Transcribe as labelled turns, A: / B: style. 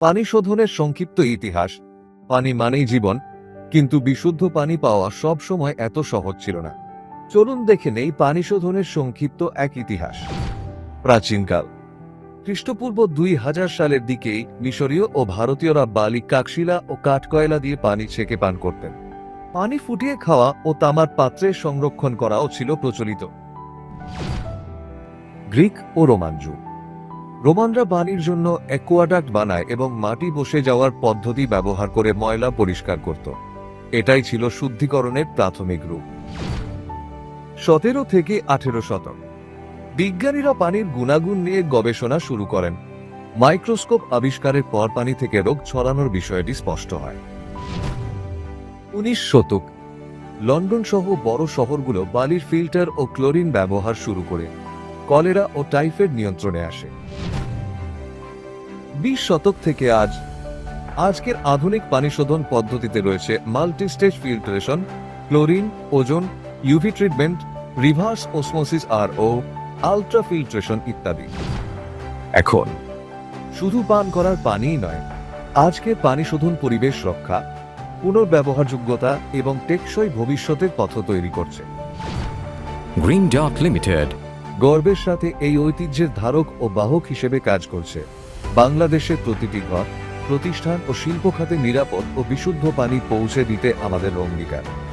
A: পানি শোধনের সংক্ষিপ্ত ইতিহাস। পানি মানেই জীবন, কিন্তু বিশুদ্ধ পানি পাওয়া সব সময় এত সহজ ছিল না। চলুন দেখে নেই পানি শোধনের সংক্ষিপ্ত এক ইতিহাস। প্রাচীনকাল খ্রিস্টপূর্ব দুই হাজার সালের দিকেই মিশরীয় ও ভারতীয়রা বালি, কাকশিলা ও কাঠকয়লা দিয়ে পানি ছেঁকে পান করতেন। পানি ফুটিয়ে খাওয়া ও তামার পাত্রে সংরক্ষণ করাও ছিল প্রচলিত। গ্রিক ও রোমান যুগ। রোমানরা পানির জন্য অ্যাকোয়াডাক্ট বানায় এবং মাটি বসে যাওয়ার পদ্ধতি ব্যবহার করে ময়লা পরিষ্কার করত। এটাই ছিল শুদ্ধিকরণের প্রাথমিক রূপ। সতেরো থেকে আঠেরো শতক। বিজ্ঞানীরা পানির গুণাগুণ নিয়ে গবেষণা শুরু করেন। মাইক্রোস্কোপ আবিষ্কারের পর পানি থেকে রোগ ছড়ানোর বিষয়টি স্পষ্ট হয়। উনিশ শতক। লন্ডন সহ বড় শহরগুলো বালির ফিল্টার ও ক্লোরিন ব্যবহার শুরু করে। কলেরা ও টাইফয়েড নিয়ন্ত্রণে আসে বিশ শতক থেকে আজ, আজকের আধুনিক পানি শোধন পদ্ধতিতে রয়েছে multistage filtration, chlorine, ozone UV treatment, reverse osmosis আর ও আলট্রা ফিল্ট্রেশন ইত্যাদি এখন, শুধু পান করার পানিই নয়, আজকের পানি শোধন পরিবেশ রক্ষা, পুনর্ব্যবহারযোগ্যতা এবং টেকসই ভবিষ্যতের পথ তৈরি করছে
B: গ্রিন Dot Limited.
A: গর্বের সাথে এই ঐতিহ্যের ধারক ও বাহক হিসেবে কাজ করছে। বাংলাদেশের প্রতিটি ঘর, প্রতিষ্ঠান ও শিল্প খাতে নিরাপদ ও বিশুদ্ধ পানি পৌঁছে দিতে আমাদের অঙ্গীকার।